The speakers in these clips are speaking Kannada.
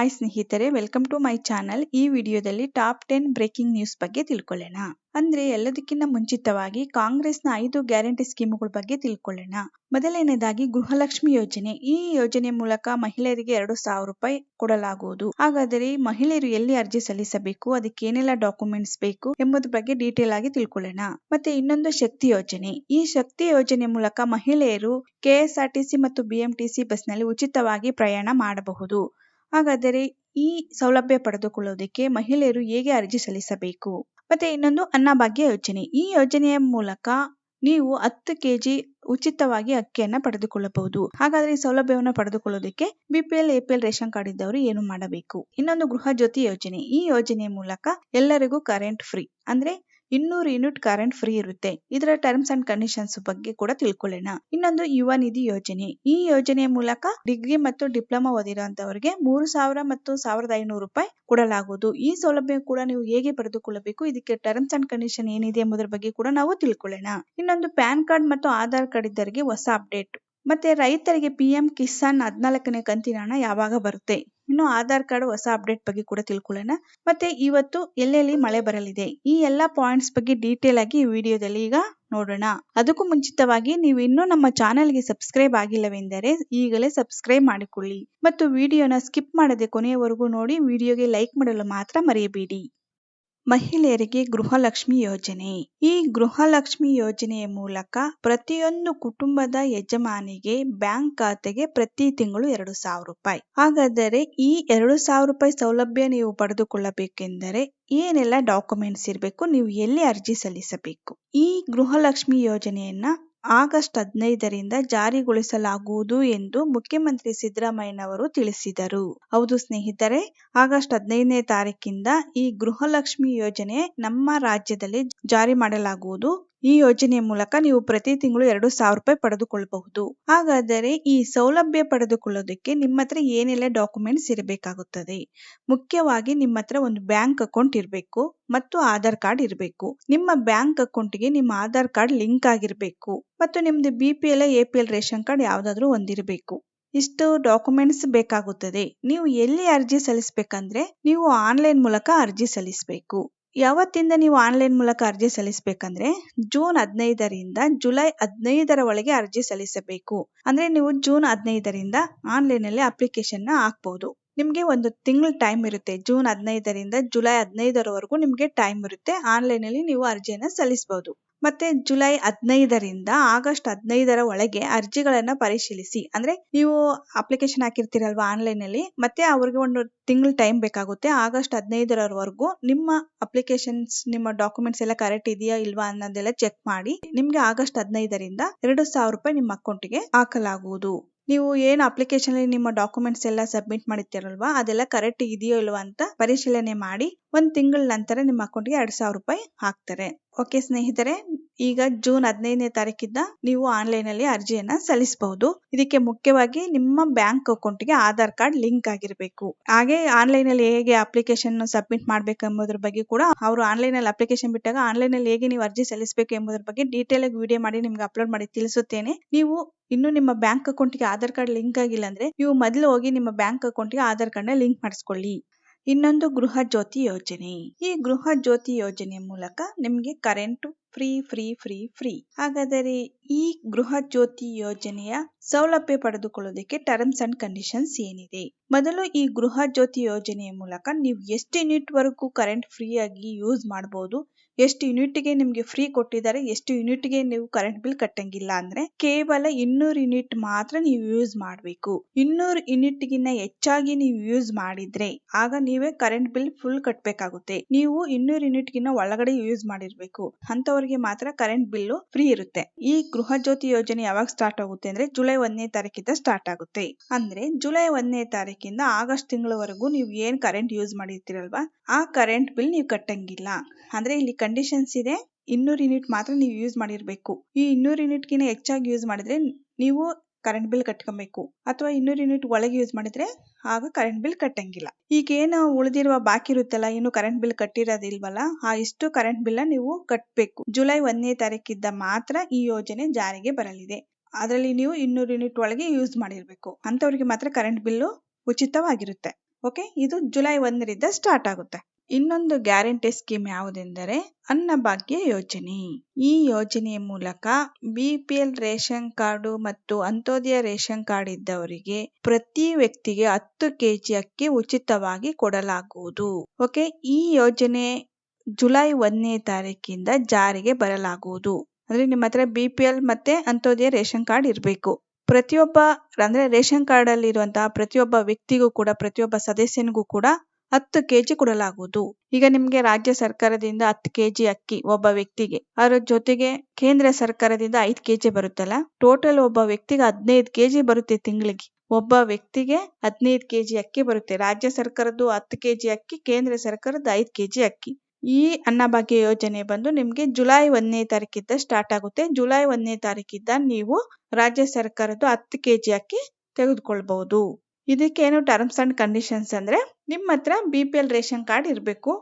ಹಾಯ್ ಸ್ನೇಹಿತರೆ ವೆಲ್ಕಮ್ ಟು ಮೈ ಚಾನಲ್ ಈ ವಿಡಿಯೋದಲ್ಲಿ ಟಾಪ್ ಟೆನ್ ಬ್ರೇಕಿಂಗ್ ನ್ಯೂಸ್ ಬಗ್ಗೆ ತಿಳ್ಕೊಳ್ಳೋಣ. ಅಂದ್ರೆ ಎಲ್ಲದಕ್ಕಿಂತ ಮುಂಚಿತವಾಗಿ ಕಾಂಗ್ರೆಸ್ನ ಐದು ಗ್ಯಾರಂಟಿ ಸ್ಕೀಮ್ಗಳ ಬಗ್ಗೆ ತಿಳ್ಕೊಳ್ಳೋಣ. ಮೊದಲನೇದಾಗಿ ಗೃಹಲಕ್ಷ್ಮಿ ಯೋಜನೆ. ಈ ಯೋಜನೆ ಮೂಲಕ ಮಹಿಳೆಯರಿಗೆ ಎರಡು ಸಾವಿರ ರೂಪಾಯಿ ಕೊಡಲಾಗುವುದು. ಹಾಗಾದರೆ ಮಹಿಳೆಯರು ಎಲ್ಲಿ ಅರ್ಜಿ ಸಲ್ಲಿಸಬೇಕು, ಅದಕ್ಕೆ ಏನೆಲ್ಲ ಡಾಕ್ಯುಮೆಂಟ್ಸ್ ಬೇಕು ಎಂಬುದ್ರ ಬಗ್ಗೆ ಡೀಟೇಲ್ ಆಗಿ ತಿಳ್ಕೊಳ್ಳೋಣ. ಮತ್ತೆ ಇನ್ನೊಂದು ಶಕ್ತಿ ಯೋಜನೆ. ಈ ಶಕ್ತಿ ಯೋಜನೆ ಮೂಲಕ ಮಹಿಳೆಯರು ಕೆಎಸ್ಆರ್ಟಿಸಿ ಮತ್ತು ಬಿಎಂಟಿಸಿ ಬಸ್ನಲ್ಲಿ ಉಚಿತವಾಗಿ ಪ್ರಯಾಣ ಮಾಡಬಹುದು. ಹಾಗಾದರೆ ಈ ಸೌಲಭ್ಯ ಪಡೆದುಕೊಳ್ಳುವುದಕ್ಕೆ ಮಹಿಳೆಯರು ಹೇಗೆ ಅರ್ಜಿ ಸಲ್ಲಿಸಬೇಕು? ಮತ್ತೆ ಇನ್ನೊಂದು ಅನ್ನಭಾಗ್ಯ ಯೋಜನೆ. ಈ ಯೋಜನೆಯ ಮೂಲಕ ನೀವು ಹತ್ತು ಕೆಜಿ ಉಚಿತವಾಗಿ ಅಕ್ಕಿಯನ್ನ ಪಡೆದುಕೊಳ್ಳಬಹುದು. ಹಾಗಾದ್ರೆ ಈ ಸೌಲಭ್ಯವನ್ನು ಪಡೆದುಕೊಳ್ಳೋದಕ್ಕೆ ಬಿಪಿಎಲ್ ಎಪಿಎಲ್ ರೇಷನ್ ಕಾರ್ಡ್ ಇದ್ದವರು ಏನು ಮಾಡಬೇಕು? ಇನ್ನೊಂದು ಗೃಹ ಜ್ಯೋತಿ ಯೋಜನೆ. ಈ ಯೋಜನೆಯ ಮೂಲಕ ಎಲ್ಲರಿಗೂ ಕರೆಂಟ್ ಫ್ರೀ ಅಂದ್ರೆ ಇನ್ನೂರು ಯೂನಿಟ್ ಕರೆಂಟ್ ಫ್ರೀ ಇರುತ್ತೆ. ಇದರ ಟರ್ಮ್ಸ್ ಅಂಡ್ ಕಂಡೀಷನ್ಸ್ ಬಗ್ಗೆ ಕೂಡ ತಿಳ್ಕೊಳ್ಳೋಣ. ಇನ್ನೊಂದು ಯುವ ನಿಧಿ ಯೋಜನೆ. ಈ ಯೋಜನೆಯ ಮೂಲಕ ಡಿಗ್ರಿ ಮತ್ತು ಡಿಪ್ಲೊಮಾ ಓದಿರುವಂತವರಿಗೆ ಮೂರು ಸಾವಿರ ಮತ್ತು ಸಾವಿರದ ಐನೂರು ರೂಪಾಯಿ ಕೊಡಲಾಗುವುದು. ಈ ಸೌಲಭ್ಯ ಕೂಡ ನೀವು ಹೇಗೆ ಪಡೆದುಕೊಳ್ಳಬೇಕು? ಇದಕ್ಕೆ ಟರ್ಮ್ಸ್ ಅಂಡ್ ಕಂಡೀಷನ್ ಏನಿದೆ ಎಂಬುದರ ಬಗ್ಗೆ ಕೂಡ ನಾವು ತಿಳ್ಕೊಳ್ಳೋಣ. ಇನ್ನೊಂದು ಪ್ಯಾನ್ ಕಾರ್ಡ್ ಮತ್ತು ಆಧಾರ್ ಕಾರ್ಡ್ ಇದ್ದವರಿಗೆ ಹೊಸ ಅಪ್ಡೇಟ್ ಮತ್ತೆ ರೈತರಿಗೆ ಪಿ ಎಂ ಕಿಸಾನ್ ಹದಿನಾಲ್ಕನೇ ಕಂತಿನ ಹಣ ಯಾವಾಗ ಬರುತ್ತೆ? ಇನ್ನು ಆಧಾರ್ ಕಾರ್ಡ್ ಹೊಸ ಅಪ್ಡೇಟ್ ಬಗ್ಗೆ ಕೂಡ ತಿಳ್ಕೊಳ್ಳೋಣ. ಮತ್ತೆ ಇವತ್ತು ಎಲ್ಲೆಲ್ಲಿ ಮಳೆ ಬರಲಿದೆ? ಈ ಎಲ್ಲಾ ಪಾಯಿಂಟ್ಸ್ ಬಗ್ಗೆ ಡೀಟೇಲ್ ಆಗಿ ಈ ವಿಡಿಯೋದಲ್ಲಿ ಈಗ ನೋಡೋಣ. ಅದಕ್ಕೂ ಮುಂಚಿತವಾಗಿ ನೀವು ಇನ್ನೂ ನಮ್ಮ ಚಾನೆಲ್ಗೆ ಸಬ್ಸ್ಕ್ರೈಬ್ ಆಗಿಲ್ಲವೆಂದರೆ ಈಗಲೇ ಸಬ್ಸ್ಕ್ರೈಬ್ ಮಾಡಿಕೊಳ್ಳಿ. ಮತ್ತು ವಿಡಿಯೋನ ಸ್ಕಿಪ್ ಮಾಡದೆ ಕೊನೆಯವರೆಗೂ ನೋಡಿ, ವಿಡಿಯೋಗೆ ಲೈಕ್ ಮಾಡಲು ಮಾತ್ರ ಮರೆಯಬೇಡಿ. ಮಹಿಳೆಯರಿಗೆ ಗೃಹಲಕ್ಷ್ಮಿ ಯೋಜನೆ. ಈ ಗೃಹಲಕ್ಷ್ಮಿ ಯೋಜನೆಯ ಮೂಲಕ ಪ್ರತಿಯೊಂದು ಕುಟುಂಬದ ಯಜಮಾನಿಗೆ ಬ್ಯಾಂಕ್ ಖಾತೆಗೆ ಪ್ರತಿ ತಿಂಗಳು ಎರಡು ಸಾವಿರ ರೂಪಾಯಿ. ಹಾಗಾದರೆ ಈ ಎರಡು ಸಾವಿರ ರೂಪಾಯಿ ಸೌಲಭ್ಯ ನೀವು ಪಡೆದುಕೊಳ್ಳಬೇಕೆಂದರೆ ಏನೆಲ್ಲ ಡಾಕ್ಯುಮೆಂಟ್ಸ್ ಇರಬೇಕು, ನೀವು ಎಲ್ಲಿ ಅರ್ಜಿ ಸಲ್ಲಿಸಬೇಕು? ಈ ಗೃಹಲಕ್ಷ್ಮಿ ಯೋಜನೆಯನ್ನ ಆಗಸ್ಟ್ ಹದಿನೈದರಿಂದ ಜಾರಿಗೊಳಿಸಲಾಗುವುದು ಎಂದು ಮುಖ್ಯಮಂತ್ರಿ ಸಿದ್ದರಾಮಯ್ಯನವರು ತಿಳಿಸಿದರು. ಹೌದು ಸ್ನೇಹಿತರೆ, ಆಗಸ್ಟ್ ಹದಿನೈದನೇ ತಾರೀಕಿಂದ ಈ ಗೃಹಲಕ್ಷ್ಮಿ ಯೋಜನೆ ನಮ್ಮ ರಾಜ್ಯದಲ್ಲಿ ಜಾರಿ ಮಾಡಲಾಗುವುದು. ಈ ಯೋಜನೆಯ ಮೂಲಕ ನೀವು ಪ್ರತಿ ತಿಂಗಳು ಎರಡು ಸಾವಿರ ರೂಪಾಯಿ ಪಡೆದುಕೊಳ್ಳಬಹುದು. ಹಾಗಾದರೆ ಈ ಸೌಲಭ್ಯ ಪಡೆದುಕೊಳ್ಳೋದಕ್ಕೆ ನಿಮ್ಮ ಹತ್ರ ಏನೆಲ್ಲ ಡಾಕ್ಯುಮೆಂಟ್ಸ್ ಇರಬೇಕಾಗುತ್ತದೆ? ಮುಖ್ಯವಾಗಿ ನಿಮ್ಮ ಹತ್ರ ಒಂದು ಬ್ಯಾಂಕ್ ಅಕೌಂಟ್ ಇರಬೇಕು ಮತ್ತು ಆಧಾರ್ ಕಾರ್ಡ್ ಇರಬೇಕು. ನಿಮ್ಮ ಬ್ಯಾಂಕ್ ಅಕೌಂಟ್ಗೆ ನಿಮ್ಮ ಆಧಾರ್ ಕಾರ್ಡ್ ಲಿಂಕ್ ಆಗಿರಬೇಕು ಮತ್ತು ನಿಮ್ದು B P L A P L ration card ಯಾವ್ದಾದ್ರು ಒಂದಿರಬೇಕು. ಇಷ್ಟು ಡಾಕ್ಯುಮೆಂಟ್ಸ್ ಬೇಕಾಗುತ್ತದೆ. ನೀವು ಎಲ್ಲಿ ಅರ್ಜಿ ಸಲ್ಲಿಸಬೇಕಂದ್ರೆ ನೀವು ಆನ್ಲೈನ್ ಮೂಲಕ ಅರ್ಜಿ ಸಲ್ಲಿಸಬೇಕು. ಯಾವತ್ತಿಂದ ನೀವು ಆನ್ಲೈನ್ ಮೂಲಕ ಅರ್ಜಿ ಸಲ್ಲಿಸಬೇಕಂದ್ರೆ ಜೂನ್ ಹದಿನೈದರಿಂದ ಜುಲೈ ಹದಿನೈದರ ಒಳಗೆ ಅರ್ಜಿ ಸಲ್ಲಿಸಬೇಕು. ಅಂದ್ರೆ ನೀವು ಜೂನ್ ಹದಿನೈದರಿಂದ ಆನ್ಲೈನ್ ಅಲ್ಲಿ ಅಪ್ಲಿಕೇಶನ್ನ ಹಾಕ್ಬಹುದು ನಿಮ್ಗೆ ಒಂದು ತಿಂಗಳ ಟೈಮ್ ಇರುತ್ತೆ. ಜೂನ್ ಹದಿನೈದರಿಂದ ಜುಲೈ ಹದಿನೈದರವರೆಗೂ ನಿಮ್ಗೆ ಟೈಮ್ ಇರುತ್ತೆ. ಆನ್ಲೈನ್ ಅಲ್ಲಿ ನೀವು ಅರ್ಜಿಯನ್ನ ಸಲ್ಲಿಸಬಹುದು ಮತ್ತೆ ಜುಲೈ ಹದಿನೈದರಿಂದ ಆಗಸ್ಟ್ ಹದಿನೈದರ ಒಳಗೆ ಅರ್ಜಿಗಳನ್ನ ಪರಿಶೀಲಿಸಿ. ಅಂದ್ರೆ ನೀವು ಅಪ್ಲಿಕೇಶನ್ ಹಾಕಿರ್ತೀರಲ್ವಾ ಆನ್ಲೈನ್ ಅಲ್ಲಿ, ಮತ್ತೆ ಅವ್ರಿಗೆ ಒಂದು ತಿಂಗಳ ಟೈಮ್ ಬೇಕಾಗುತ್ತೆ. ಆಗಸ್ಟ್ ಹದಿನೈದರವರೆಗೂ ನಿಮ್ಮ ಅಪ್ಲಿಕೇಶನ್ಸ್ ನಿಮ್ಮ ಡಾಕ್ಯುಮೆಂಟ್ಸ್ ಎಲ್ಲ ಕರೆಕ್ಟ್ ಇದೆಯಾ ಇಲ್ವಾ ಅನ್ನೋದೆಲ್ಲ ಚೆಕ್ ಮಾಡಿ, ನಿಮ್ಗೆ ಆಗಸ್ಟ್ ಹದಿನೈದರಿಂದ ಎರಡು ಸಾವಿರ ರೂಪಾಯಿ ನಿಮ್ಮ ಅಕೌಂಟ್ಗೆ ಹಾಕಲಾಗುವುದು. ನೀವು ಏನು ಅಪ್ಲಿಕೇಶನ್ ಅಲ್ಲಿ ನಿಮ್ಮ ಡಾಕ್ಯುಮೆಂಟ್ಸ್ ಎಲ್ಲ ಸಬ್ಮಿಟ್ ಮಾಡಿರ್ತೀರಲ್ವಾ, ಅದೆಲ್ಲ ಕರೆಕ್ಟ್ ಇದೆಯೋ ಇಲ್ವಾ ಅಂತ ಪರಿಶೀಲನೆ ಮಾಡಿ, ಒಂದ್ ತಿಂಗಳ ನಂತರ ನಿಮ್ಮ ಅಕೌಂಟ್ಗೆ ಎರಡ್ ಸಾವಿರ ರೂಪಾಯಿ ಹಾಕ್ತಾರೆ. ಓಕೆ ಸ್ನೇಹಿತರೆ, ಈಗ ಜೂನ್ ಹದಿನೈದನೇ ತಾರೀಕಿಂದ ನೀವು ಆನ್ಲೈನ್ ಅಲ್ಲಿ ಅರ್ಜಿಯನ್ನ ಸಲ್ಲಿಸಬಹುದು. ಇದಕ್ಕೆ ಮುಖ್ಯವಾಗಿ ನಿಮ್ಮ ಬ್ಯಾಂಕ್ ಅಕೌಂಟ್ಗೆ ಆಧಾರ್ ಕಾರ್ಡ್ ಲಿಂಕ್ ಆಗಿರಬೇಕು. ಹಾಗೆ ಆನ್ಲೈನ್ ಅಲ್ಲಿ ಹೇಗೆ ಅಪ್ಲಿಕೇಶನ್ ಸಬ್ಮಿಟ್ ಮಾಡಬೇಕು ಎಂಬುದರ ಬಗ್ಗೆ ಕೂಡ ಅವರು ಆನ್ಲೈನ್ ಅಲ್ಲಿ ಅಪ್ಲಿಕೇಶನ್ ಬಿಟ್ಟಾಗ ಆನ್ಲೈನ್ ಅಲ್ಲಿ ಹೇಗೆ ನೀವು ಅರ್ಜಿ ಸಲ್ಲಿಸಬೇಕು ಎಂಬುದ್ರ ಬಗ್ಗೆ ಡೀಟೇಲ್ ಆಗಿ ವಿಡಿಯೋ ಮಾಡಿ ನಿಮ್ಗೆ ಅಪ್ಲೋಡ್ ಮಾಡಿ ತಿಳಿಸುತ್ತೇನೆ. ನೀವು ಇನ್ನು ನಿಮ್ಮ ಬ್ಯಾಂಕ್ ಅಕೌಂಟ್ಗೆ ಆಧಾರ್ ಕಾರ್ಡ್ ಲಿಂಕ್ ಆಗಿಲ್ಲ ಅಂದ್ರೆ ನೀವು ಮೊದಲು ಹೋಗಿ ನಿಮ್ಮ ಬ್ಯಾಂಕ್ ಅಕೌಂಟ್ಗೆ ಆಧಾರ್ ಕಾರ್ಡ್ನ ಲಿಂಕ್ ಮಾಡಿಸ್ಕೊಳ್ಳಿ. ಇನ್ನೊಂದು ಗೃಹ ಜ್ಯೋತಿ ಯೋಜನೆ. ಈ ಗೃಹ ಜ್ಯೋತಿ ಯೋಜನೆ ಮೂಲಕ ನಿಮಗೆ current free free free free ಹಾಗಾದರೆ ಈ ಗೃಹ ಜ್ಯೋತಿ ಯೋಜನೆಯ ಸೌಲಭ್ಯ ಪಡೆದುಕೊಳ್ಳೋದಕ್ಕೆ ಟರ್ಮ್ಸ್ ಅಂಡ್ ಕಂಡೀಷನ್ಸ್ ಏನಿದೆ? ಮೊದಲು ಈ ಗೃಹ ಜ್ಯೋತಿ ಯೋಜನೆಯ ಮೂಲಕ ನೀವು ಎಷ್ಟು ಯೂನಿಟ್ ವರೆಗೂ ಕರೆಂಟ್ ಫ್ರೀ ಆಗಿ ಯೂಸ್ ಮಾಡಬಹುದು ಎಷ್ಟು ಯೂನಿಟ್ಗೆ ನಿಮ್ಗೆ ಫ್ರೀ ಕೊಟ್ಟಿದ್ದಾರೆ, ಎಷ್ಟು ಯೂನಿಟ್ಗೆ ನೀವು ಕರೆಂಟ್ ಬಿಲ್ ಕಟ್ಟಂಗಿಲ್ಲ ಅಂದ್ರೆ ಕೇವಲ ಇನ್ನೂರು ಯೂನಿಟ್ ಮಾತ್ರ ನೀವು ಯೂಸ್ ಮಾಡಬೇಕು. ಇನ್ನೂರು ಯೂನಿಟ್ಗಿನ್ನ ಹೆಚ್ಚಾಗಿ ನೀವು ಯೂಸ್ ಮಾಡಿದ್ರೆ ಆಗ ನೀವೇ ಕರೆಂಟ್ ಬಿಲ್ ಫುಲ್ ಕಟ್ಟಬೇಕಾಗುತ್ತೆ ನೀವು ಇನ್ನೂರು ಯೂನಿಟ್ಗಿನ್ನ ಒಳಗಡೆ ಯೂಸ್ ಮಾಡಿರ್ಬೇಕು. ಅಂತವರಿಗೆ ಮಾತ್ರ ಕರೆಂಟ್ ಬಿಲ್ ಫ್ರೀ ಇರುತ್ತೆ. ಈ ಗೃಹ ಜ್ಯೋತಿ ಯೋಜನೆ ಯಾವಾಗ ಸ್ಟಾರ್ಟ್ ಆಗುತ್ತೆ ಅಂದ್ರೆ ಜುಲೈ ಒಂದನೇ ತಾರೀಕಿಂದ ಸ್ಟಾರ್ಟ್ ಆಗುತ್ತೆ. ಅಂದ್ರೆ ಜುಲೈ ಒಂದನೇ ತಾರೀಕಿಂದ ಆಗಸ್ಟ್ ತಿಂಗಳವರೆಗೂ ನೀವು ಏನ್ ಕರೆಂಟ್ ಯೂಸ್ ಮಾಡಿರ್ತೀರಲ್ವಾ, ಆ ಕರೆಂಟ್ ಬಿಲ್ ನೀವು ಕಟ್ಟಂಗಿಲ್ಲ. ಅಂದ್ರೆ ಇಲ್ಲಿ ಕಂಡೀಷನ್ಸ್ ಇದೆ, ಇನ್ನೂರು ಯೂನಿಟ್ ಮಾತ್ರ ನೀವು ಯೂಸ್ ಮಾಡಿರ್ಬೇಕು. ಈ ಇನ್ನೂರು ಯೂನಿಟ್ಗಿಂತ ಹೆಚ್ಚಾಗಿ ಯೂಸ್ ಮಾಡಿದ್ರೆ ನೀವು ಕರೆಂಟ್ ಬಿಲ್ ಕಟ್ಕೊಬೇಕು. ಅಥವಾ ಇನ್ನೂರು ಯೂನಿಟ್ ಒಳಗೆ ಯೂಸ್ ಮಾಡಿದ್ರೆ ಆಗ ಕರೆಂಟ್ ಬಿಲ್ ಕಟ್ಟಂಗಿಲ್ಲ. ಈಗ ಏನು ಉಳಿದಿರುವ ಬಾಕಿ ಇರುತ್ತಲ್ಲ, ಇನ್ನು ಕರೆಂಟ್ ಬಿಲ್ ಕಟ್ಟಿರೋದಿಲ್ವಲ್ಲ, ಆ ಇಷ್ಟು ಕರೆಂಟ್ ಬಿಲ್ ನೀವು ಕಟ್ಟಬೇಕು ಜುಲೈ ಒಂದನೇ ತಾರೀಕಿದ್ದ ಮಾತ್ರ ಈ ಯೋಜನೆ ಜಾರಿಗೆ ಬರಲಿದೆ. ಅದರಲ್ಲಿ ನೀವು ಇನ್ನೂರು ಯೂನಿಟ್ ಒಳಗೆ ಯೂಸ್ ಮಾಡಿರ್ಬೇಕು. ಅಂತವ್ರಿಗೆ ಮಾತ್ರ ಕರೆಂಟ್ ಬಿಲ್ಲು ಉಚಿತವಾಗಿರುತ್ತೆ. ಓಕೆ ಇದು ಜುಲೈ ಒಂದರಿಂದ ಸ್ಟಾರ್ಟ್ ಆಗುತ್ತೆ. ಇನ್ನೊಂದು ಗ್ಯಾರಂಟಿ ಸ್ಕೀಮ್ ಯಾವುದೆಂದರೆ ಅನ್ನಭಾಗ್ಯ ಯೋಜನೆ. ಈ ಯೋಜನೆಯ ಮೂಲಕ ಬಿಪಿಎಲ್ ರೇಷನ್ ಕಾರ್ಡು ಮತ್ತು ಅಂತ್ಯೋದಯ ರೇಷನ್ ಕಾರ್ಡ್ ಇದ್ದವರಿಗೆ ಪ್ರತಿ ವ್ಯಕ್ತಿಗೆ ಹತ್ತು ಕೆಜಿ ಅಕ್ಕಿ ಉಚಿತವಾಗಿ ಕೊಡಲಾಗುವುದು. ಓಕೆ, ಈ ಯೋಜನೆ ಜುಲೈ ಒಂದನೇ ತಾರೀಕಿಂದ ಜಾರಿಗೆ ಬರಲಾಗುವುದು. ಅಂದ್ರೆ ನಿಮ್ಮ ಹತ್ರ ಬಿ ಮತ್ತೆ ಅಂತ್ಯೋದಯ ರೇಷನ್ ಕಾರ್ಡ್ ಇರಬೇಕು. ಪ್ರತಿಯೊಬ್ಬ ಅಂದ್ರೆ ರೇಷನ್ ಕಾರ್ಡ್ ಅಲ್ಲಿ ಇರುವಂತಹ ಪ್ರತಿಯೊಬ್ಬ ವ್ಯಕ್ತಿಗೂ ಕೂಡ, ಪ್ರತಿಯೊಬ್ಬ ಸದಸ್ಯನಿಗೂ ಕೂಡ ಹತ್ತು ಕೆಜಿ ಕೊಡಲಾಗುವುದು. ಈಗ ನಿಮ್ಗೆ ರಾಜ್ಯ ಸರ್ಕಾರದಿಂದ ಹತ್ತು ಕೆಜಿ ಅಕ್ಕಿ ಒಬ್ಬ ವ್ಯಕ್ತಿಗೆ, ಅದರ ಜೊತೆಗೆ ಕೇಂದ್ರ ಸರ್ಕಾರದಿಂದ ಐದು ಕೆಜಿ ಬರುತ್ತಲ್ಲ? ಟೋಟಲ್ ಒಬ್ಬ ವ್ಯಕ್ತಿಗೆ ಹದಿನೈದು ಕೆಜಿ ಬರುತ್ತೆ ತಿಂಗಳಿಗೆ. ಒಬ್ಬ ವ್ಯಕ್ತಿಗೆ ಹದಿನೈದು ಕೆಜಿ ಅಕ್ಕಿ ಬರುತ್ತೆ. ರಾಜ್ಯ ಸರ್ಕಾರದ್ದು ಹತ್ತು ಕೆಜಿ ಅಕ್ಕಿ, ಕೇಂದ್ರ ಸರ್ಕಾರದ ಐದು ಕೆಜಿ ಅಕ್ಕಿ. ಈ ಅನ್ನಭಾಗ್ಯ ಯೋಜನೆ ಬಂದು ನಿಮ್ಗೆ ಜುಲೈ ಒಂದನೇ ತಾರೀಕಿಂದ ಸ್ಟಾರ್ಟ್ ಆಗುತ್ತೆ. ಜುಲೈ ಒಂದನೇ ತಾರೀಕಿಂದ ನೀವು ರಾಜ್ಯ ಸರ್ಕಾರದ್ದು ಹತ್ತು ಕೆಜಿ ಅಕ್ಕಿ ತೆಗೆದುಕೊಳ್ಬಹುದು. ಏನು ಟರ್ಮ್ಸ್ ಅಂಡ್ ಕಂಡೀಷನ್ಸ್ ಅಂದ್ರೆ ನಿಮ್ಮ ಹತ್ರ B P L ration card ಇರಬೇಕು.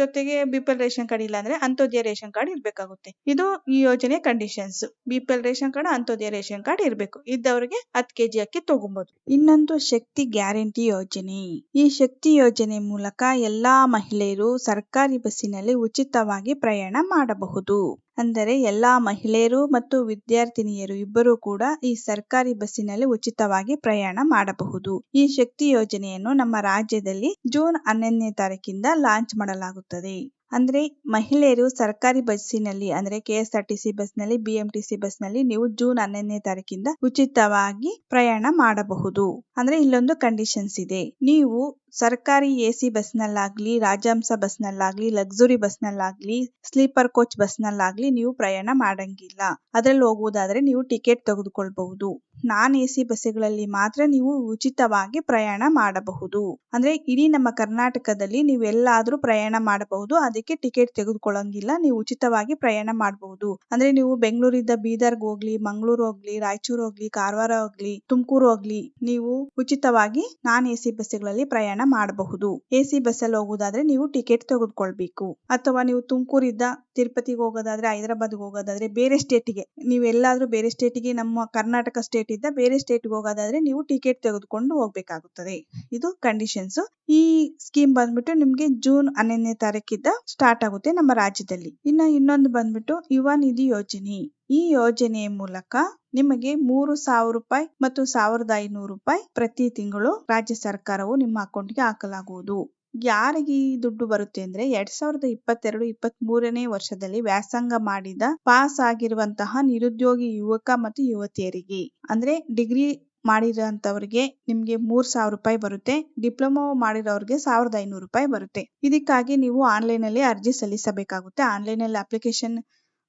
ಜೊತೆಗೆ B P L ration card ಇಲ್ಲ ಅಂದ್ರೆ ಅಂತ್ಯೋದಯ ರೇಷನ್ ಕಾರ್ಡ್ ಇರಬೇಕಾಗುತ್ತೆ. ಇದು ಈ ಯೋಜನೆ conditions B P L ration card, Antyodaya ration card ಇರಬೇಕು. ಇದ್ದವರಿಗೆ ಹತ್ತು ಕೆಜಿ ಅಕ್ಕಿ ತಗೊಬಹುದು ಇನ್ನೊಂದು ಶಕ್ತಿ ಗ್ಯಾರಂಟಿ ಯೋಜನೆ. ಈ ಶಕ್ತಿ ಯೋಜನೆ ಮೂಲಕ ಎಲ್ಲಾ ಮಹಿಳೆಯರು ಸರ್ಕಾರಿ ಬಸ್ಸಿನಲ್ಲಿ ಉಚಿತವಾಗಿ ಪ್ರಯಾಣ ಮಾಡಬಹುದು. ಅಂದರೆ ಎಲ್ಲಾ ಮಹಿಳೆಯರು ಮತ್ತು ವಿದ್ಯಾರ್ಥಿನಿಯರು ಇಬ್ಬರು ಕೂಡ ಈ ಸರ್ಕಾರಿ ಬಸ್ಸಿನಲ್ಲಿ ಉಚಿತವಾಗಿ ಪ್ರಯಾಣ ಮಾಡಬಹುದು. ಈ ಶಕ್ತಿ ಯೋಜನೆಯನ್ನು ನಮ್ಮ ರಾಜ್ಯದಲ್ಲಿ ಜೂನ್ ಹನ್ನೊಂದನೇ ತಾರೀಕಿಂದ ಲಾಂಚ್ ಮಾಡಲಾಗುತ್ತದೆ. ಅಂದ್ರೆ ಮಹಿಳೆಯರು ಸರ್ಕಾರಿ ಬಸ್ಸಿನಲ್ಲಿ, ಅಂದ್ರೆ ಕೆ ಎಸ್ ಆರ್ ಟಿ ಬಸ್ನಲ್ಲಿ ಬಿಎಂಟಿಸಿ ಬಸ್ನಲ್ಲಿ ನೀವು ಜೂನ್ ಹನ್ನೊಂದನೇ ತಾರೀಕಿಂದ ಉಚಿತವಾಗಿ ಪ್ರಯಾಣ ಮಾಡಬಹುದು. ಅಂದ್ರೆ ಇಲ್ಲೊಂದು ಕಂಡೀಷನ್ಸ್ ಇದೆ. ನೀವು ಸರ್ಕಾರಿ ಎ ಸಿ ಬಸ್ ನಲ್ಲಾಗ್ಲಿ ರಾಜಹಂಸ ಬಸ್ ನಲ್ಲಾಗ್ಲಿ ಲಕ್ಸುರಿ ಬಸ್ ನಲ್ಲಾಗ್ಲಿ ಸ್ಲೀಪರ್ ಕೋಚ್ ಬಸ್ ನಲ್ಲಾಗ್ಲಿ ನೀವು ಪ್ರಯಾಣ ಮಾಡಂಗಿಲ್ಲ. ಅದ್ರಲ್ಲಿ ಹೋಗುವುದಾದ್ರೆ ನೀವು ಟಿಕೆಟ್ ತೆಗೆದುಕೊಳ್ಬಹುದು. ನಾನ್ ಎ ಸಿ ಬಸ್ಸುಗಳಲ್ಲಿ ಮಾತ್ರ ನೀವು ಉಚಿತವಾಗಿ ಪ್ರಯಾಣ ಮಾಡಬಹುದು. ಅಂದ್ರೆ ಇಡೀ ನಮ್ಮ ಕರ್ನಾಟಕದಲ್ಲಿ ನೀವು ಎಲ್ಲಾದ್ರೂ ಪ್ರಯಾಣ ಮಾಡಬಹುದು, ಅದಕ್ಕೆ ಟಿಕೆಟ್ ತೆಗೆದುಕೊಳ್ಳಂಗಿಲ್ಲ, ನೀವು ಉಚಿತವಾಗಿ ಪ್ರಯಾಣ ಮಾಡಬಹುದು. ಅಂದ್ರೆ ನೀವು ಬೆಂಗಳೂರಿಂದ ಬೀದರ್ಗ್ ಹೋಗ್ಲಿ, ಮಂಗಳೂರು ಹೋಗ್ಲಿ, ರಾಯಚೂರು ಹೋಗ್ಲಿ, ಕಾರವಾರ ಹೋಗ್ಲಿ, ತುಮಕೂರು ಹೋಗ್ಲಿ, ನೀವು ಉಚಿತವಾಗಿ ನಾನ್ ಎ ಸಿ ಬಸ್ಸುಗಳಲ್ಲಿ ಪ್ರಯಾಣ ಮಾಡಬಹುದು. ಎ ಸಿ ಬಸ್ ಅಲ್ಲಿ ಹೋಗುದಾದ್ರೆ ನೀವು ಟಿಕೆಟ್ ತೆಗೆದುಕೊಳ್ಬೇಕು. ಅಥವಾ ನೀವು ತುಮಕೂರಿಂದ ತಿರುಪತಿಗೆ ಹೋಗೋದಾದ್ರೆ ಹೈದರಾಬಾದ್ ಹೋಗೋದಾದ್ರೆ ಬೇರೆ ಸ್ಟೇಟಿಗೆ. ನೀವು ಎಲ್ಲಾದ್ರೂ ಬೇರೆ ಸ್ಟೇಟಿಗೆ, ನಮ್ಮ ಕರ್ನಾಟಕ ಸ್ಟೇಟ್ ಇಂದ ಬೇರೆ ಸ್ಟೇಟ್ಗೆ ಹೋಗೋದಾದ್ರೆ ನೀವು ಟಿಕೆಟ್ ತೆಗೆದುಕೊಂಡು ಹೋಗ್ಬೇಕಾಗುತ್ತದೆ. ಇದು ಕಂಡೀಷನ್ಸ್ ಈ ಸ್ಕೀಮ್ ಬಂದ್ಬಿಟ್ಟು ನಿಮ್ಗೆ ಜೂನ್ ಹನ್ನೊಂದನೇ ತಾರೀಕಿಂದ ಸ್ಟಾರ್ಟ್ ಆಗುತ್ತೆ ನಮ್ಮ ರಾಜ್ಯದಲ್ಲಿ. ಇನ್ನ ಇನ್ನೊಂದು ಬಂದ್ಬಿಟ್ಟು ಯುವ ನಿಧಿ ಯೋಜನೆ. ಈ ಯೋಜನೆಯ ಮೂಲಕ ನಿಮಗೆ ಮೂರು ಸಾವಿರ ರೂಪಾಯಿ ಮತ್ತು ಸಾವಿರದ ಐನೂರು ರೂಪಾಯಿ ಪ್ರತಿ ತಿಂಗಳು ರಾಜ್ಯ ಸರ್ಕಾರವು ನಿಮ್ಮ ಅಕೌಂಟ್ಗೆ ಹಾಕಲಾಗುವುದು. ಯಾರಿಗೆ ಈ ದುಡ್ಡು ಬರುತ್ತೆ ಅಂದ್ರೆ ಎರಡ್ ಸಾವಿರದ ಇಪ್ಪತ್ತೆರಡು ಇಪ್ಪತ್ತ್ ಮೂರನೇ ವರ್ಷದಲ್ಲಿ ವ್ಯಾಸಂಗ ಮಾಡಿದ, ಪಾಸ್ ಆಗಿರುವಂತಹ ನಿರುದ್ಯೋಗಿ ಯುವಕ ಮತ್ತು ಯುವತಿಯರಿಗೆ. ಅಂದ್ರೆ ಡಿಗ್ರಿ ಮಾಡಿರೋಂಥವ್ರಿಗೆ ನಿಮ್ಗೆ ಮೂರ್ ಸಾವಿರ ರೂಪಾಯಿ ಬರುತ್ತೆ, ಡಿಪ್ಲೊಮಾ ಮಾಡಿರೋರಿಗೆ ಸಾವಿರದ ಐನೂರು ರೂಪಾಯಿ ಬರುತ್ತೆ. ಇದಕ್ಕಾಗಿ ನೀವು ಆನ್ಲೈನ್ ಅಲ್ಲಿ ಅರ್ಜಿ ಸಲ್ಲಿಸಬೇಕಾಗುತ್ತೆ. ಆನ್ಲೈನ್ ಅಲ್ಲಿ ಅಪ್ಲಿಕೇಶನ್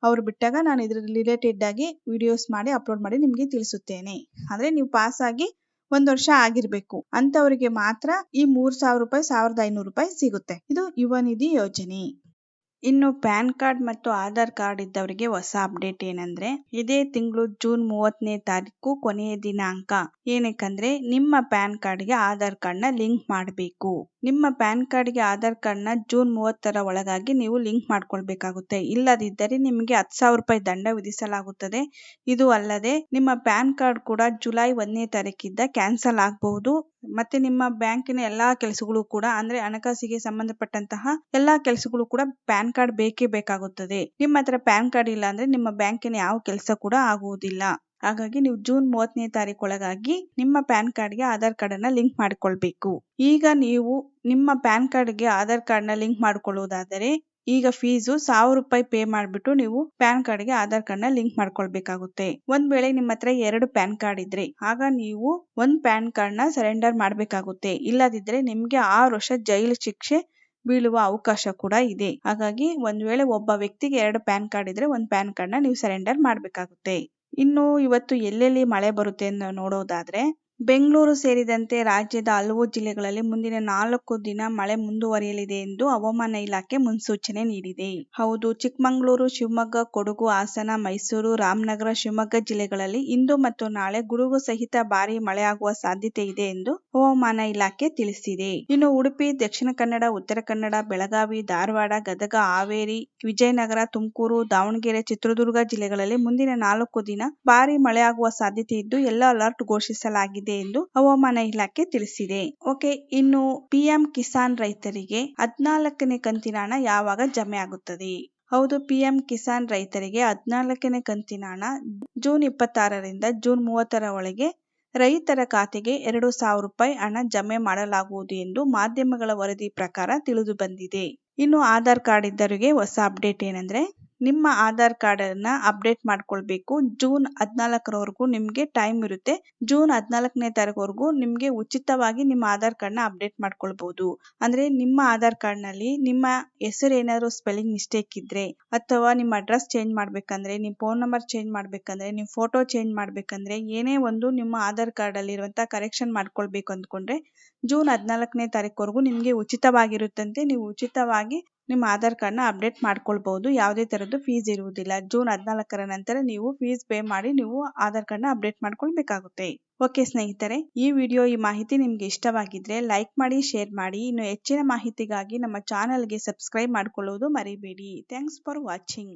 ಅವ್ರು ಬಿಟ್ಟಾಗ ನಾನು ಇದ್ರ ರಿಲೇಟೆಡ್ ಆಗಿ ವಿಡಿಯೋಸ್ ಮಾಡಿ ಅಪ್ಲೋಡ್ ಮಾಡಿ ನಿಮ್ಗೆ ತಿಳಿಸುತ್ತೇನೆ. ಅಂದ್ರೆ ನೀವು ಪಾಸ್ ಆಗಿ ಒಂದ್ ವರ್ಷ ಆಗಿರ್ಬೇಕು. ಅಂತವರಿಗೆ ಮಾತ್ರ ಈ ಮೂರ್ ಸಾವಿರ ರೂಪಾಯಿ, ಸಾವಿರದ ಐನೂರು ರೂಪಾಯಿ ಸಿಗುತ್ತೆ. ಇದು ಯುವ ನಿಧಿ ಯೋಜನೆ. ಇನ್ನು ಪ್ಯಾನ್ ಕಾರ್ಡ್ ಮತ್ತು ಆಧಾರ್ ಕಾರ್ಡ್ ಇದ್ದವರಿಗೆ ಹೊಸ ಅಪ್ಡೇಟ್ ಏನಂದ್ರೆ, ಇದೇ ತಿಂಗಳು ಜೂನ್ ಮೂವತ್ತನೇ ತಾರೀಕು ಕೊನೆಯ ದಿನಾಂಕ. ಏನಕ್ಕಂದ್ರೆ, ನಿಮ್ಮ ಪ್ಯಾನ್ ಕಾರ್ಡ್ಗೆ ಆಧಾರ್ ಕಾರ್ಡ್ನ ಲಿಂಕ್ ಮಾಡಬೇಕು. ನಿಮ್ಮ ಪ್ಯಾನ್ ಕಾರ್ಡ್ಗೆ ಆಧಾರ್ ಕಾರ್ಡ್ನ ಜೂನ್ ಮೂವತ್ತರ ಒಳಗಾಗಿ ನೀವು ಲಿಂಕ್ ಮಾಡ್ಕೊಳ್ಬೇಕಾಗುತ್ತೆ. ಇಲ್ಲದಿದ್ದರೆ ನಿಮಗೆ ಹತ್ತು ಸಾವಿರ ರೂಪಾಯಿ ದಂಡ ವಿಧಿಸಲಾಗುತ್ತದೆ. ಇದು ಅಲ್ಲದೆ, ನಿಮ್ಮ ಪ್ಯಾನ್ ಕಾರ್ಡ್ ಕೂಡ ಜುಲೈ ಒಂದನೇ ತಾರೀಕಿಂದ ಕ್ಯಾನ್ಸಲ್ ಆಗಬಹುದು. ಮತ್ತೆ ನಿಮ್ಮ ಬ್ಯಾಂಕಿನ ಎಲ್ಲಾ ಕೆಲಸಗಳು ಕೂಡ, ಅಂದ್ರೆ ಹಣಕಾಸಿಗೆ ಸಂಬಂಧಪಟ್ಟಂತಹ ಎಲ್ಲಾ ಕೆಲಸಗಳು ಕೂಡ ಪ್ಯಾನ್ ಕಾರ್ಡ್ ಬೇಕೇ ಬೇಕಾಗುತ್ತದೆ. ನಿಮ್ಮ ಹತ್ರ ಪ್ಯಾನ್ ಕಾರ್ಡ್ ಇಲ್ಲ ಅಂದ್ರೆ ನಿಮ್ಮ ಬ್ಯಾಂಕಿನ ಯಾವ ಕೆಲಸ ಕೂಡ ಆಗುವುದಿಲ್ಲ. ಹಾಗಾಗಿ ನೀವು ಜೂನ್ ಮೂವತ್ತನೇ ತಾರೀಕು ಒಳಗಾಗಿ ನಿಮ್ಮ ಪ್ಯಾನ್ ಕಾರ್ಡ್ಗೆ ಆಧಾರ್ ಕಾರ್ಡ್ ಅನ್ನ ಲಿಂಕ್ ಮಾಡಿಕೊಳ್ಬೇಕು. ಈಗ ನೀವು ನಿಮ್ಮ ಪ್ಯಾನ್ ಕಾರ್ಡ್ಗೆ ಆಧಾರ್ ಕಾರ್ಡ್ನ ಲಿಂಕ್ ಮಾಡ್ಕೊಳ್ಳುವುದಾದರೆ ಈಗ ಫೀಸು ಸಾವಿರ ರೂಪಾಯಿ ಪೇ ಮಾಡ್ಬಿಟ್ಟು ನೀವು ಪ್ಯಾನ್ ಕಾರ್ಡ್ಗೆ ಆಧಾರ್ ಕಾರ್ಡ್ನ ಲಿಂಕ್ ಮಾಡ್ಕೊಳ್ಬೇಕಾಗುತ್ತೆ. ಒಂದ್ ವೇಳೆ ನಿಮ್ಮ ಹತ್ರ ಎರಡು ಪ್ಯಾನ್ ಕಾರ್ಡ್ ಇದ್ರೆ ಆಗ ನೀವು ಒಂದ್ ಪ್ಯಾನ್ ಕಾರ್ಡ್ನ ಸರೆಂಡರ್ ಮಾಡ್ಬೇಕಾಗುತ್ತೆ. ಇಲ್ಲದಿದ್ರೆ ನಿಮ್ಗೆ ಆರು ವರ್ಷ ಜೈಲು ಶಿಕ್ಷೆ ಬೀಳುವ ಅವಕಾಶ ಕೂಡ ಇದೆ. ಹಾಗಾಗಿ ಒಂದ್ ವೇಳೆ ಒಬ್ಬ ವ್ಯಕ್ತಿಗೆ ಎರಡು ಪ್ಯಾನ್ ಕಾರ್ಡ್ ಇದ್ರೆ ಒಂದ್ ಪ್ಯಾನ್ ಕಾರ್ಡ್ನ ನೀವು ಸರೆಂಡರ್ ಮಾಡ್ಬೇಕಾಗುತ್ತೆ. ಇನ್ನು ಇವತ್ತು ಎಲ್ಲೆಲ್ಲಿ ಮಳೆ ಬರುತ್ತೆ ಅಂತ ನೋಡೋದಾದ್ರೆ ಬೆಂಗಳೂರು ಸೇರಿದಂತೆ ರಾಜ್ಯದ ಹಲವು ಜಿಲ್ಲೆಗಳಲ್ಲಿ ಮುಂದಿನ ನಾಲ್ಕು ದಿನ ಮಳೆ ಮುಂದುವರಿಯಲಿದೆ ಎಂದು ಹವಾಮಾನ ಇಲಾಖೆ ಮುನ್ಸೂಚನೆ ನೀಡಿದೆ. ಹೌದು, ಚಿಕ್ಕಮಗಳೂರು, ಶಿವಮೊಗ್ಗ, ಕೊಡಗು, ಹಾಸನ, ಮೈಸೂರು, ರಾಮನಗರ, ಶಿವಮೊಗ್ಗ ಜಿಲ್ಲೆಗಳಲ್ಲಿ ಇಂದು ಮತ್ತು ನಾಳೆ ಗುಡುಗು ಸಹಿತ ಭಾರಿ ಮಳೆಯಾಗುವ ಸಾಧ್ಯತೆ ಇದೆ ಎಂದು ಹವಾಮಾನ ಇಲಾಖೆ ತಿಳಿಸಿದೆ. ಇನ್ನು ಉಡುಪಿ, ದಕ್ಷಿಣ ಕನ್ನಡ, ಉತ್ತರ ಕನ್ನಡ, ಬೆಳಗಾವಿ, ಧಾರವಾಡ, ಗದಗ, ಹಾವೇರಿ, ವಿಜಯನಗರ, ತುಮಕೂರು, ದಾವಣಗೆರೆ, ಚಿತ್ರದುರ್ಗ ಜಿಲ್ಲೆಗಳಲ್ಲಿ ಮುಂದಿನ ನಾಲ್ಕು ದಿನ ಭಾರಿ ಮಳೆಯಾಗುವ ಸಾಧ್ಯತೆ ಇದ್ದು ಯೆಲ್ಲೋ ಅಲರ್ಟ್ ಘೋಷಿಸಲಾಗಿದೆ. ಆಗಿದೆ ಎಂದು ಹವಾಮಾನ ಇಲಾಖೆ ತಿಳಿಸಿದೆ. ಓಕೆ, ಇನ್ನು ಪಿಎಂ ಕಿಸಾನ್ ರೈತರಿಗೆ ಹದಿನಾಲ್ಕನೇ ಕಂತಿನ ಹಣ ಯಾವಾಗ ಜಮೆ ಆಗುತ್ತದೆ? ಹೌದು, ಪಿಎಂ ಕಿಸಾನ್ ರೈತರಿಗೆ ಹದಿನಾಲ್ಕನೇ ಕಂತಿನ ಹಣ ಜೂನ್ ಇಪ್ಪತ್ತಾರರಿಂದ ಜೂನ್ ಮೂವತ್ತರ ಒಳಗೆ. ರೈತರ ಖಾತೆಗೆ ಎರಡು ಸಾವಿರ ರೂಪಾಯಿ ಹಣ ಜಮೆ ಮಾಡಲಾಗುವುದು ಎಂದು ಮಾಧ್ಯಮಗಳ ವರದಿ ಪ್ರಕಾರ ತಿಳಿದು ಬಂದಿದೆ. ಇನ್ನು ಆಧಾರ್ ಕಾರ್ಡ್ ಇದ್ದವರಿಗೆ ಹೊಸ ಅಪ್ಡೇಟ್ ಏನಂದ್ರೆ? ನಿಮ್ಮ ಆಧಾರ್ ಕಾರ್ಡ್ ಅನ್ನ ಅಪ್ಡೇಟ್ ಮಾಡ್ಕೊಳ್ಬೇಕು. ಜೂನ್ ಹದಿನಾಲ್ಕರವರೆಗೂ ನಿಮ್ಗೆ ಟೈಮ್ ಇರುತ್ತೆ. ಜೂನ್ ಹದಿನಾಲ್ಕನೇ ತಾರೀಕುವರೆಗೂ ನಿಮ್ಗೆ ಉಚಿತವಾಗಿ ನಿಮ್ಮ ಆಧಾರ್ ಕಾರ್ಡ್ನ ಅಪ್ಡೇಟ್ ಮಾಡ್ಕೊಳ್ಬಹುದು ಅಂದ್ರೆ ನಿಮ್ಮ ಆಧಾರ್ ಕಾರ್ಡ್ನಲ್ಲಿ ನಿಮ್ಮ ಹೆಸರು ಏನಾದ್ರು ಸ್ಪೆಲ್ಲಿಂಗ್ ಮಿಸ್ಟೇಕ್ ಇದ್ರೆ ಅಥವಾ ನಿಮ್ಮ ಅಡ್ರೆಸ್ ಚೇಂಜ್ ಮಾಡ್ಬೇಕಂದ್ರೆ, ನಿಮ್ಮ ಫೋನ್ ನಂಬರ್ ಚೇಂಜ್ ಮಾಡ್ಬೇಕಂದ್ರೆ, ನಿಮ್ಮ ಫೋಟೋ ಚೇಂಜ್ ಮಾಡ್ಬೇಕಂದ್ರೆ ಏನೇ ಒಂದು ನಿಮ್ಮ ಆಧಾರ್ ಕಾರ್ಡ್ ಅಲ್ಲಿ ಇರುವಂತಹ ಕರೆಕ್ಷನ್ ಮಾಡ್ಕೊಳ್ಬೇಕು ಅಂದ್ಕೊಂಡ್ರೆ ಜೂನ್ ಹದಿನಾಲ್ಕನೇ ತಾರೀಕುವರೆಗೂ ನಿಮಗೆ ಉಚಿತವಾಗಿರುತ್ತಂತೆ, ನೀವು ಉಚಿತವಾಗಿ ನಿಮ್ಮ ಆಧಾರ್ ಕಾರ್ಡ್ನ ಅಪ್ಡೇಟ್ ಮಾಡ್ಕೊಳ್ಬಹುದು. ಯಾವುದೇ ತರದ್ದು ಫೀಸ್ ಇರುವುದಿಲ್ಲ. ಜೂನ್ ಹದಿನಾಲ್ಕರ ನಂತರ ನೀವು ಫೀಸ್ ಪೇ ಮಾಡಿ ನೀವು ಆಧಾರ್ ಕಾರ್ಡ್ನ ಅಪ್ಡೇಟ್ ಮಾಡ್ಕೊಳ್ಬೇಕಾಗುತ್ತೆ. ಓಕೆ ಸ್ನೇಹಿತರೆ, ಈ ವಿಡಿಯೋ, ಈ ಮಾಹಿತಿ ನಿಮ್ಗೆ ಇಷ್ಟವಾಗಿದ್ರೆ ಲೈಕ್ ಮಾಡಿ, ಶೇರ್ ಮಾಡಿ. ಇನ್ನು ಹೆಚ್ಚಿನ ಮಾಹಿತಿಗಾಗಿ ನಮ್ಮ ಚಾನಲ್ಗೆ ಸಬ್ಸ್ಕ್ರೈಬ್ ಮಾಡ್ಕೊಳ್ಳೋದು ಮರಿಬೇಡಿ. Thanks for watching.